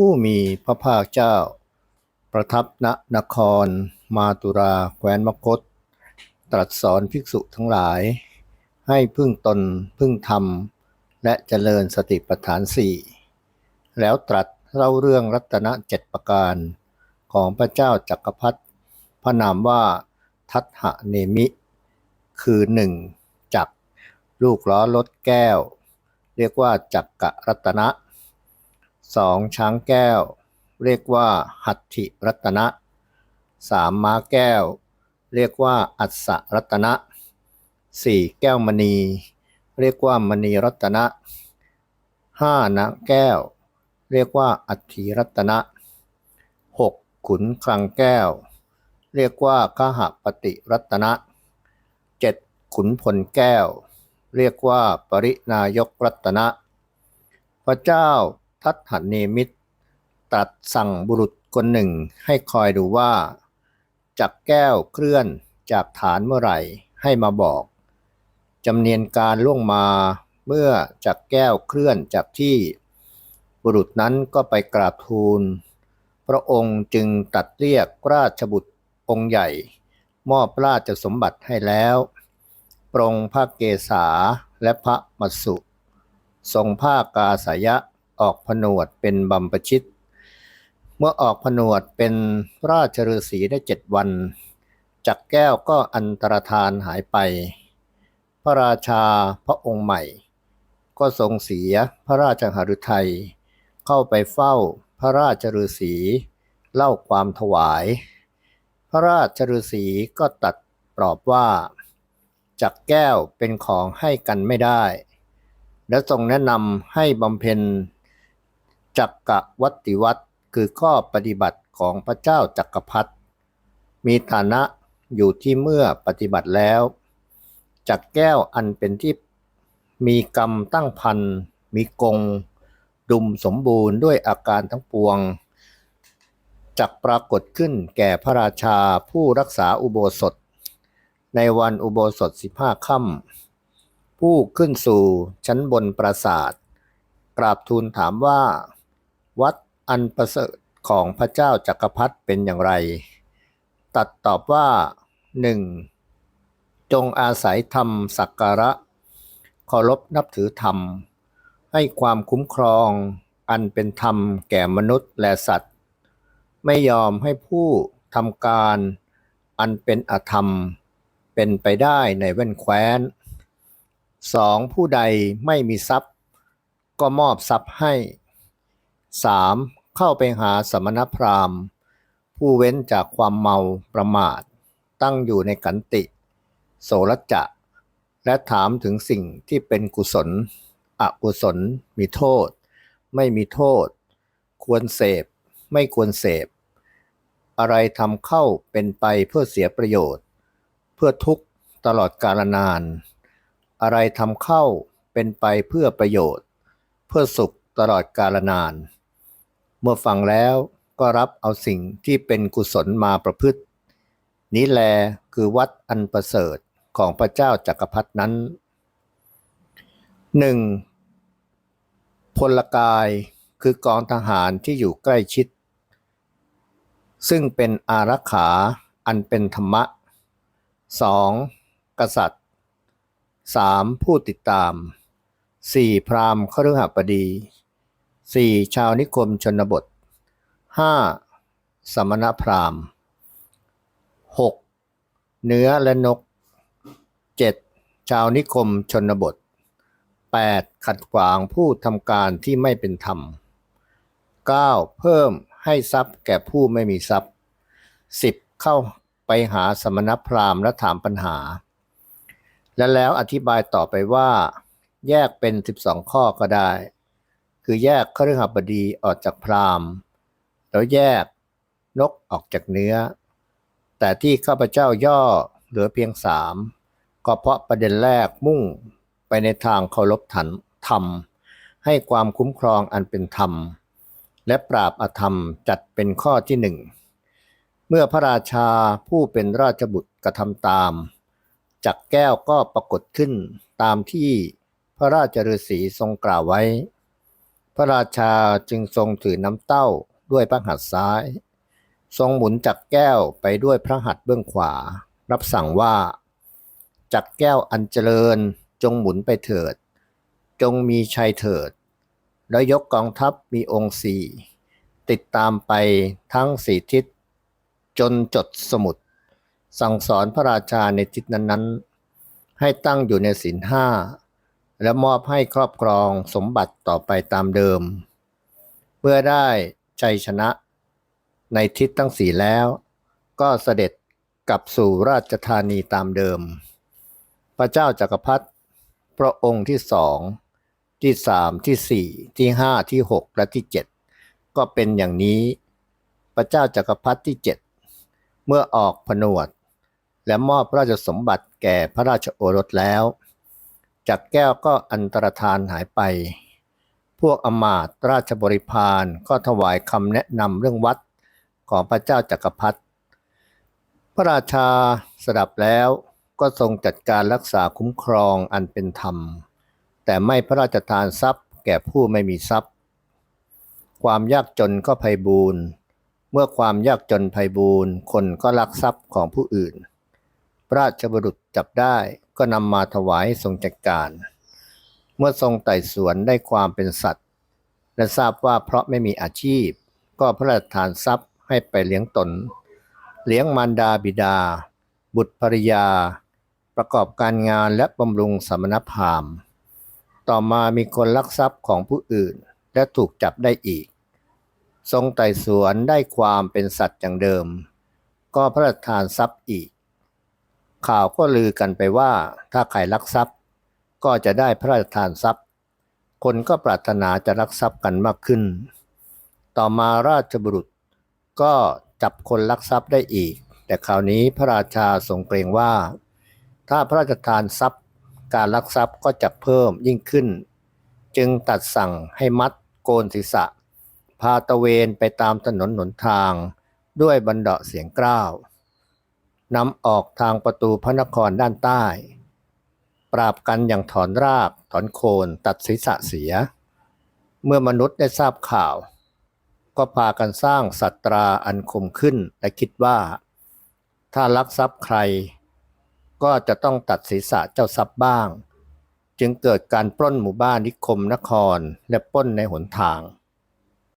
ผู้มีพระภาคเจ้า ประทับณนคร มาตุราแคว้นมคต ตรัสสอนภิกษุทั้งหลาย ให้พึ่งตนพึ่งธรรม และเจริญสติปัฏฐานสี่แล้วตรัสเล่าเรื่องรัตนเจ็ดประการ ของพระเจ้าจักรพรรดิพระนามว่าทัตหเนมิ คือหนึ่งจักลูกล้อรถแก้ว เรียกว่าจักกะรัตนะ สองช้างแก้ว เรียกว่าหัตถิรัตนะสามม้าแก้ว เรียกว่าอัศรัตนะสี่แก้วมณี เรียกว่ามณีรัตนะห้านะแก้ว เรียกว่าอัฏฐิรัตนะหกขุนคลังแก้ว เรียกว่าขหปฏิรัตนะเจ็ดขุนพลแก้ว เรียกว่าปรินายกรัตนะพระเจ้า ทัตหันเนมิตรตรัสสั่งบุรุษคนหนึ่งให้คอยดูว่า จักแก้วเคลื่อนจากฐานเมื่อไหร่ให้มาบอกจำเนียนการล่วงมาเมื่อจักแก้วเคลื่อนจากที่บุรุษนั้นก็ไปกราบทูล พระองค์จึงตัดเรียกราชบุตรองค์ใหญ่ มอบราชสมบัติให้แล้วปรงพระเกศาและพระมัสสุ ทรงผ้ากาสายะ ออกผนวดเป็นบัมปชิต เมื่อออกผนวดเป็นราชฤาษีได้เจ็ดวันจักแก้วก็อันตรธานหายไป พระราชาพระองค์ใหม่ ก็ทรงเสียพระราชหฤทัยเข้าไปเฝ้าพระราชฤาษีเล่าความถวาย พระราชฤาษีก็ตัดปลอบว่าจักแก้วเป็นของให้กันไม่ได้ และทรงแนะนำให้บำเพ็ญ จักกะวัติวัตคือข้อปฏิบัติของพระเจ้าจักรพรรดิมีฐานะอยู่ที่เมื่อปฏิบัติแล้วจักแก้วอันเป็นที่มีกรรมตั้งพันมีกง ดุมสมบูรณ์ด้วยอาการทั้งปวงจักปรากฏขึ้นแก่พระราชาผู้รักษาอุโบสถ ในวันอุโบสถสิบห้าค่ำผู้ขึ้นสู่ชั้นบนปราสาท กราบทูลถามว่า วัดอันประเสริฐของพระเจ้าจักรพรรดิเป็นอย่างไร ตัดตอบว่าหนึ่งจงอาศัยธรรมสักการะเคารพนับถือธรรม ให้ความคุ้มครองอันเป็นธรรมแก่มนุษย์และสัตว์ ไม่ยอมให้ผู้ทำการอันเป็นอธรรม เป็นไปได้ในแว่นแคว้นสองผู้ใดไม่มีทรัพย์ ก็มอบทรัพย์ให้ 3. เข้าไปหาสมณพราหมณ์ ผู้เว้นจากความเมาประมาท ตั้งอยู่ในกันติ โสรจะ และถามถึงสิ่งที่เป็นกุศล อกุศล มีโทษ ไม่มีโทษ ควรเสพ ไม่ควรเสพ อะไรทำเข้าเป็นไปเพื่อเสียประโยชน์ เพื่อทุกข์ตลอดกาลนาน อะไรทำเข้าเป็นไปเพื่อประโยชน์ เพื่อสุขตลอดกาลนาน เมื่อฟังแล้วก็รับเอาสิ่งที่เป็นกุศลมาประพฤติ นี้แลคือวัดอันประเสริฐของพระเจ้าจักรพรรดนั้นหนึ่งพลกายคือกองทหารที่อยู่ใกล้ชิด ซึ่งเป็นอารักขาอันเป็นธรรมะ 2. กษัตริย์ 3. ผู้ติดตาม 4. พราหมณ์คฤหบดี 4. ชาวนิคมชนบท 5. สมณพราหมณ์ 6. เนื้อและนก 7. ชาวนิคมชนบท 8. ขัดขวางผู้ทำการที่ไม่เป็นธรรม 9. เพิ่มให้ทรัพย์แก่ผู้ไม่มีทรัพย์ 10. เข้าไปหาสมณพราหมณ์และถามปัญหา และแล้วอธิบายต่อไปว่า แยกเป็น 12 ข้อก็ได้ คือแยกคฤหบดีออกจากพราหมณ์ แล้วแยกนกออกจากเนื้อ แต่ที่ข้าพเจ้าย่อเหลือเพียงสามก็เพราะประเด็นแรกมุ่งไปในทางเคารพถันธรรม ให้ความคุ้มครองอันเป็นธรรม และปราบอธรรมจัดเป็นข้อที่หนึ่ง เมื่อพระราชาผู้เป็นราชบุตรกระทำตาม จักแก้วก็ปรากฏขึ้นตามที่พระราชฤาษีทรงกล่าวไว้ พระราชาจึงทรงถือน้ำเต้าด้วยพระหัตถ์ซ้าย ทรงหมุนจักรแก้วไปด้วยพระหัตถ์เบื้องขวา รับสั่งว่า จักรแก้วอันเจริญจงหมุนไปเถิด จงมีชัยเถิด แล้วยกกองทัพมีองค์สี่ติดตามไปทั้งสี่ทิศ จนจดสมุด สั่งสอนพระราชาในทิศนั้นๆ ให้ตั้งอยู่ในศีลห้า และมอบให้ครอบครองสมบัติต่อไปตามเดิม เมื่อได้ชัยชนะในทิศทั้งสี่แล้ว ก็เสด็จกลับสู่ราชธานีตามเดิม พระเจ้าจักรพรรดิพระองค์ที่สองที่สามที่สี่ที่ห้าที่หกและที่เจ็ดก็เป็นอย่างนี้ พระเจ้าจักรพรรดิที่เจ็ดเมื่อออกผนวด และมอบพระราชสมบัติแก่พระราชโอรสแล้ว จักแก้วก็อันตรธานหายไป พวกอมาตราชบริพารก็ถวายคำแนะนำเรื่องวัดของพระเจ้าจักรพรรดิ พระราชาสดับแล้วก็ทรงจัดการรักษาคุ้มครองอันเป็นธรรม แต่ไม่พระราชทานทรัพย์แก่ผู้ไม่มีทรัพย์ ความยากจนก็ภัยบูรณ์เมื่อความยากจนภัยบูรณ์คนก็ลักทรัพย์ของผู้อื่น ราชบุรุษจับได้ก็นำมาถวายให้ทรงจัดการ เมื่อทรงไต่สวนได้ความเป็นสัตว์ และทราบว่าเพราะไม่มีอาชีพ ก็พระราชทานทรัพย์ให้ไปเลี้ยงตน เลี้ยงมารดาบิดา บุตรภริยา ประกอบการงานและบำรุงสมณพราหมณ์ ต่อมามีคนลักทรัพย์ของผู้อื่นและถูกจับได้อีก ทรงไต่สวนได้ความเป็นสัตว์อย่างเดิม ก็พระราชทานทรัพย์อีก ข่าวก็ลือกันไปว่าถ้าใครลักทรัพย์ ก็จะได้พระราชทานทรัพย์ คนก็ปรารถนาจะรักทรัพย์กันมากขึ้น ต่อมาราชบุรุษก็จับคนลักทรัพย์ได้อีก แต่คราวนี้พระราชาทรงเกรงว่า ถ้าพระราชทานทรัพย์ การลักทรัพย์ก็จะเพิ่มยิ่งขึ้น จึงตัดสั่งให้มัดโกนศีรษะ พาตะเวนไปตามถนนหนทาง ด้วยบันเดาะเสียงกล้าว นำออกทางประตูพระนครด้านใต้ ปราบกันอย่างถอนราก ถอนโคนตัดศีรษะเสีย เมื่อมนุษย์ได้ทราบข่าว ก็พากันสร้างสัตราอันคมขึ้นและคิดว่า ถ้าลักทรัพย์ใคร ก็จะต้องตัดศีรษะเจ้าทรัพย์บ้าง จึงเกิดการปล้นหมู่บ้านนิคมนครและปล้นในหนทาง